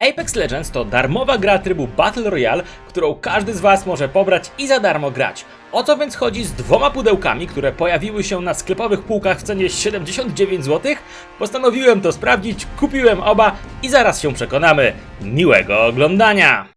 Apex Legends to darmowa gra trybu Battle Royale, którą każdy z Was może pobrać i za darmo grać. O co więc chodzi z dwoma pudełkami, które pojawiły się na sklepowych półkach w cenie 79 zł? Postanowiłem to sprawdzić, kupiłem oba i zaraz się przekonamy. Miłego oglądania!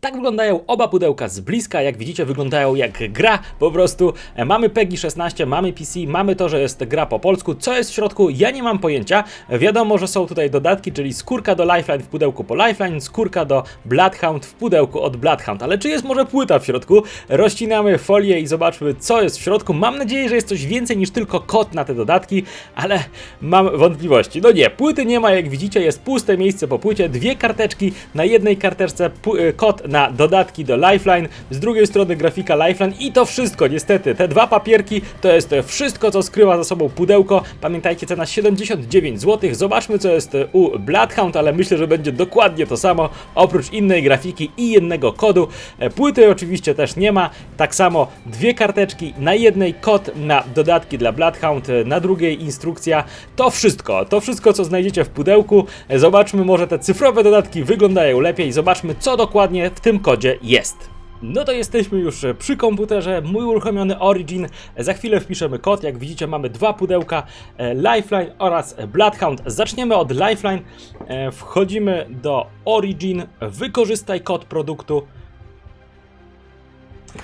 Tak wyglądają oba pudełka z bliska, jak widzicie wyglądają jak gra, po prostu e, mamy PEGI 16, mamy PC, mamy to, że jest gra po polsku, co jest w środku, ja nie mam pojęcia, wiadomo, że są tutaj dodatki, czyli skórka do Lifeline w pudełku po Lifeline, skórka do Bloodhound w pudełku od Bloodhound, ale czy jest może płyta w środku? Rozcinamy folię i zobaczmy co jest w środku, mam nadzieję, że jest coś więcej niż tylko kod na te dodatki, ale mam wątpliwości, no nie, płyty nie ma, jak widzicie, jest puste miejsce po płycie, dwie karteczki, na jednej karteczce y, kod na dodatki do Lifeline, z drugiej strony grafika Lifeline i to wszystko, niestety, te dwa papierki to jest wszystko, co skrywa za sobą pudełko, pamiętajcie, cena 79 zł, zobaczmy co jest u Bloodhound, ale myślę, że będzie dokładnie to samo, oprócz innej grafiki i jednego kodu, E, płyty oczywiście też nie ma, tak samo dwie karteczki, na jednej kod na dodatki dla Bloodhound, e, na drugiej instrukcja, to wszystko, to wszystko co znajdziecie w pudełku, E, zobaczmy może te cyfrowe dodatki wyglądają lepiej, zobaczmy co dokładnie w tym kodzie jest. No to jesteśmy już przy komputerze, mój uruchomiony Origin. Za chwilę wpiszemy kod. Jak widzicie, mamy dwa pudełka e, Lifeline oraz Bloodhound. Zaczniemy od Lifeline. E, Wchodzimy do Origin, wykorzystaj kod produktu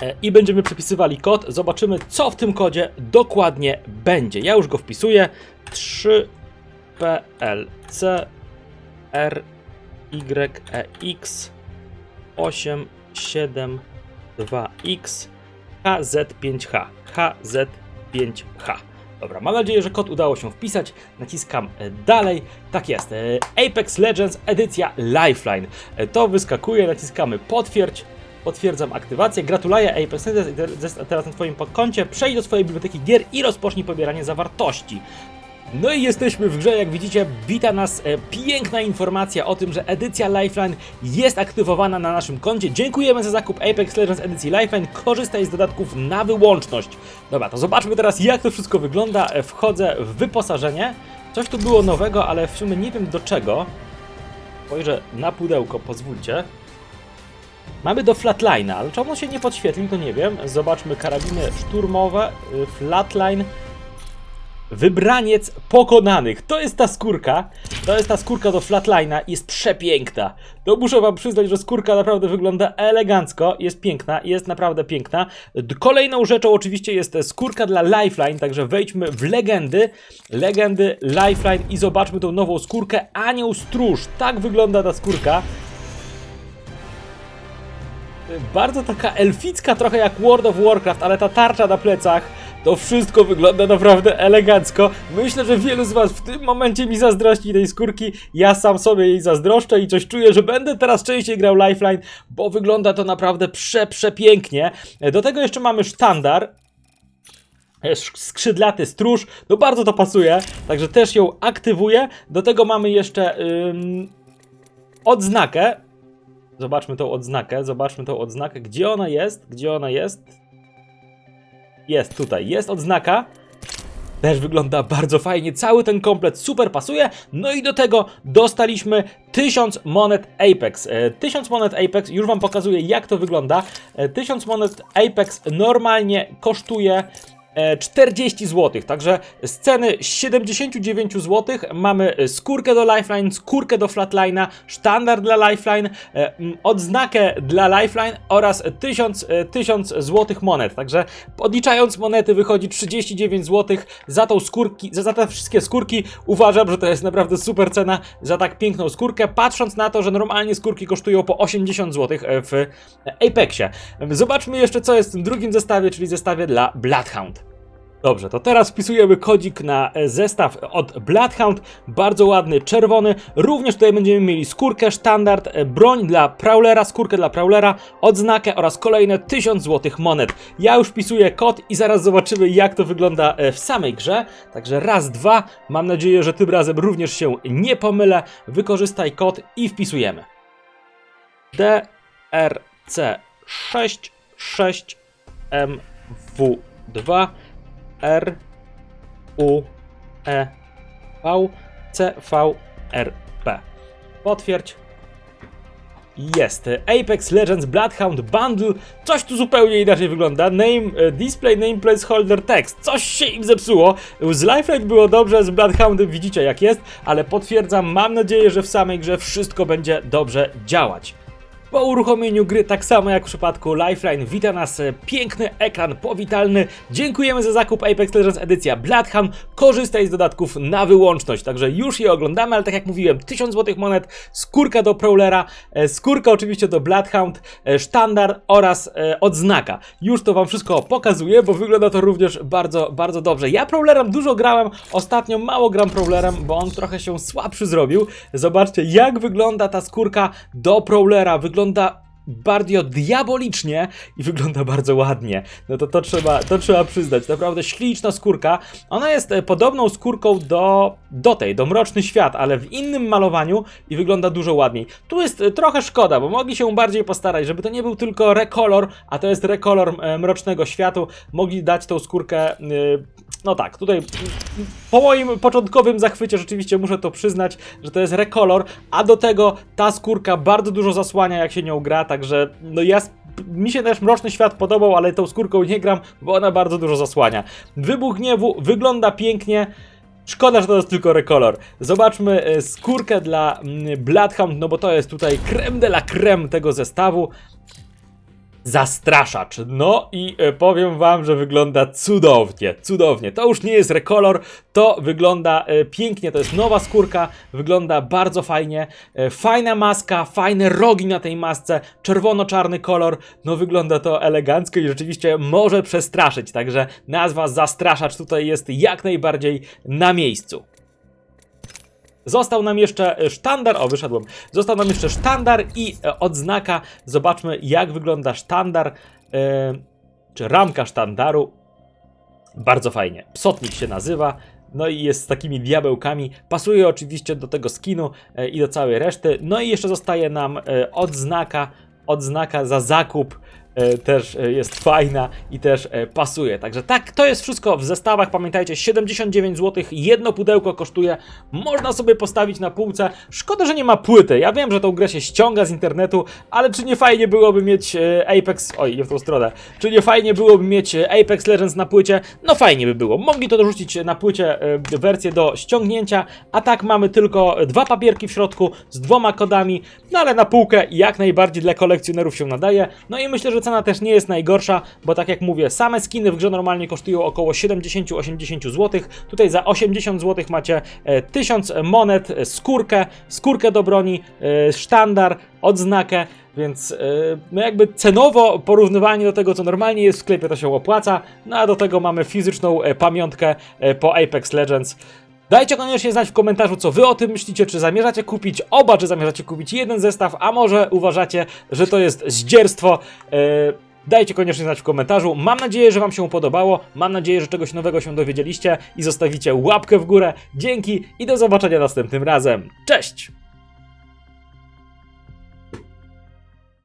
e, i będziemy przepisywali kod. Zobaczymy, co w tym kodzie dokładnie będzie. Ja już go wpisuję. 3 PLC R Y E X 872X HZ5H HZ5H Dobra, mam nadzieję, że kod udało się wpisać. Naciskam e, dalej. Tak jest. e, Apex Legends edycja Lifeline. E, To wyskakuje, naciskamy potwierdź. Potwierdzam aktywację. Gratuluję Apex Legends teraz na Twoim koncie. Przejdź do swojej biblioteki gier i rozpocznij pobieranie zawartości. No i jesteśmy w grze, jak widzicie, wita nas e, piękna informacja o tym, że edycja Lifeline jest aktywowana na naszym koncie. Dziękujemy za zakup Apex Legends edycji Lifeline, korzystaj z dodatków na wyłączność. Dobra, to zobaczmy teraz jak to wszystko wygląda. E, Wchodzę w wyposażenie. Coś tu było nowego, ale w sumie nie wiem do czego. Spojrzę na pudełko, pozwólcie. Mamy do Flatline'a, ale czemu się nie podświetlił, to nie wiem. Zobaczmy karabiny szturmowe, y, Flatline. Wybraniec pokonanych. To jest ta skórka. To jest ta skórka do Flatline'a. Jest przepiękna. To muszę wam przyznać, że skórka naprawdę wygląda elegancko. Jest piękna. Jest naprawdę piękna. Kolejną rzeczą oczywiście jest skórka dla Lifeline. Także wejdźmy w legendy. Legendy Lifeline i zobaczmy tą nową skórkę. Anioł Stróż. Tak wygląda ta skórka. Bardzo taka elficka, trochę jak World of Warcraft, ale ta tarcza na plecach, to wszystko wygląda naprawdę elegancko. Myślę, że wielu z Was w tym momencie mi zazdrości tej skórki. Ja sam sobie jej zazdroszczę i coś czuję, że będę teraz częściej grał Lifeline, bo wygląda to naprawdę prze, przepięknie. Do tego jeszcze mamy sztandar. E, sk- skrzydlaty stróż, no bardzo to pasuje, także też ją aktywuję. Do tego mamy jeszcze ym, odznakę. Zobaczmy tą odznakę, zobaczmy tą odznakę. Gdzie ona jest? Gdzie ona jest? Jest tutaj, jest odznaka. Też wygląda bardzo fajnie, cały ten komplet super pasuje. No i do tego dostaliśmy 1000 monet Apex. E, 1000 monet Apex, już Wam pokazuję jak to wygląda. E, 1000 monet Apex normalnie kosztuje e, 40 zł, także z ceny 79 zł mamy e, skórkę do Lifeline, skórkę do Flatline'a, sztandar dla Lifeline, e, odznakę dla Lifeline oraz 1000, e, 1000 zł monet, także odliczając monety wychodzi 39 zł za tą skórki, za, te wszystkie skórki uważam, że to jest naprawdę super cena za tak piękną skórkę, patrząc na to, że normalnie skórki kosztują po 80 zł w Apexie. Zobaczmy jeszcze co jest w drugim zestawie, czyli zestawie dla Bloodhound. Dobrze, to teraz wpisujemy kodzik na e, zestaw od Bloodhound, bardzo ładny, czerwony. Również tutaj będziemy mieli skórkę, standard, e, broń dla Prowlera, skórkę dla Prowlera, odznakę oraz kolejne 1000 zł monet. Ja już wpisuję kod i zaraz zobaczymy jak to wygląda e, w samej grze. Także raz, dwa, mam nadzieję, że tym razem również się nie pomylę. Wykorzystaj kod i wpisujemy. DRC 66MW2 R U E V C V R P. Potwierdź. Jest. Apex Legends Bloodhound Bundle. Coś tu zupełnie inaczej wygląda. Name, e, display name placeholder text. Coś się im zepsuło. Z Lifeline było dobrze, z Bloodhoundem widzicie jak jest, ale potwierdzam, mam nadzieję, że w samej grze wszystko będzie dobrze działać. Po uruchomieniu gry, tak samo jak w przypadku Lifeline, wita nas e, piękny ekran powitalny. Dziękujemy za zakup Apex Legends edycja Bloodhound. Korzystaj z dodatków na wyłączność, także już je oglądamy, ale tak jak mówiłem, 1000 złotych monet, skórka do Prowlera, e, skórka oczywiście do Bloodhound, e, sztandar oraz odznaka. Już to wam wszystko pokazuję, bo wygląda to również bardzo, bardzo dobrze. Ja Prowlerem dużo grałem, ostatnio mało gram Prowlerem, bo on trochę się słabszy zrobił. Zobaczcie, jak wygląda ta skórka do Prowlera. Wygląda bardzo diabolicznie i wygląda bardzo ładnie. No to to trzeba, to trzeba przyznać. Naprawdę śliczna skórka. Ona jest e, podobną skórką do, do tej, do Mroczny Świat, ale w innym malowaniu i wygląda dużo ładniej. Tu jest e, trochę szkoda, bo mogli się bardziej postarać, żeby to nie był tylko rekolor, a to jest rekolor e, Mrocznego Światu. Mogli dać tą skórkę, no tak, tutaj po moim początkowym zachwycie rzeczywiście muszę to przyznać, że to jest rekolor, a do tego ta skórka bardzo dużo zasłania jak się nią gra, także no ja mi się też Mroczny Świat podobał, ale tą skórką nie gram, bo ona bardzo dużo zasłania. Wybuch gniewu wygląda pięknie. Szkoda, że to jest tylko rekolor. Zobaczmy e, skórkę dla mm, Bloodhound, no bo to jest tutaj creme de la creme tego zestawu zastraszacz. No i e, powiem wam, że wygląda cudownie, cudownie. To już nie jest rekolor, to wygląda e, pięknie, to jest nowa skórka, wygląda bardzo fajnie. E, fajna maska, fajne rogi na tej masce, czerwono-czarny kolor, no wygląda to elegancko i rzeczywiście może przestraszyć, także nazwa zastraszacz tutaj jest jak najbardziej na miejscu. Został nam jeszcze sztandar, o wyszedłem, został nam jeszcze sztandar i e, odznaka. Zobaczmy jak wygląda sztandar, e, czy ramka sztandaru. Bardzo fajnie. Psotnik się nazywa. No i jest z takimi diabełkami. Pasuje oczywiście do tego skinu e, i do całej reszty. No i jeszcze zostaje nam odznaka, odznaka za zakup. E, też e, jest fajna i też e, pasuje. Także tak, to jest wszystko w zestawach. Pamiętajcie, 79 zł jedno pudełko kosztuje. Można sobie postawić na półce. Szkoda, że nie ma płyty. Ja wiem, że tą grę się ściąga z internetu, ale czy nie fajnie byłoby mieć Apex. Oj, nie w tą stronę. Czy nie fajnie byłoby mieć Apex Legends na płycie? No fajnie by było. Mogli to dorzucić na płycie wersję do ściągnięcia, a tak mamy tylko dwa papierki w środku z dwoma kodami, no ale na półkę jak najbardziej dla kolekcjonerów się nadaje. No i myślę, że cena też nie jest najgorsza, bo tak jak mówię, same skiny w grze normalnie kosztują około 70-80 zł. Tutaj za 80 zł macie e, 1000 monet, e, skórkę, skórkę do broni, e, sztandar, odznakę. Więc e, no jakby cenowo porównywanie do tego, co normalnie jest w sklepie, to się opłaca. No a do tego mamy fizyczną e, pamiątkę e, po Apex Legends. Dajcie koniecznie znać w komentarzu, co wy o tym myślicie, czy zamierzacie kupić oba, czy zamierzacie kupić jeden zestaw, a może uważacie, że to jest zdzierstwo. E, Dajcie koniecznie znać w komentarzu. Mam nadzieję, że Wam się podobało. Mam nadzieję, że czegoś nowego się dowiedzieliście i zostawicie łapkę w górę. Dzięki i do zobaczenia następnym razem. Cześć!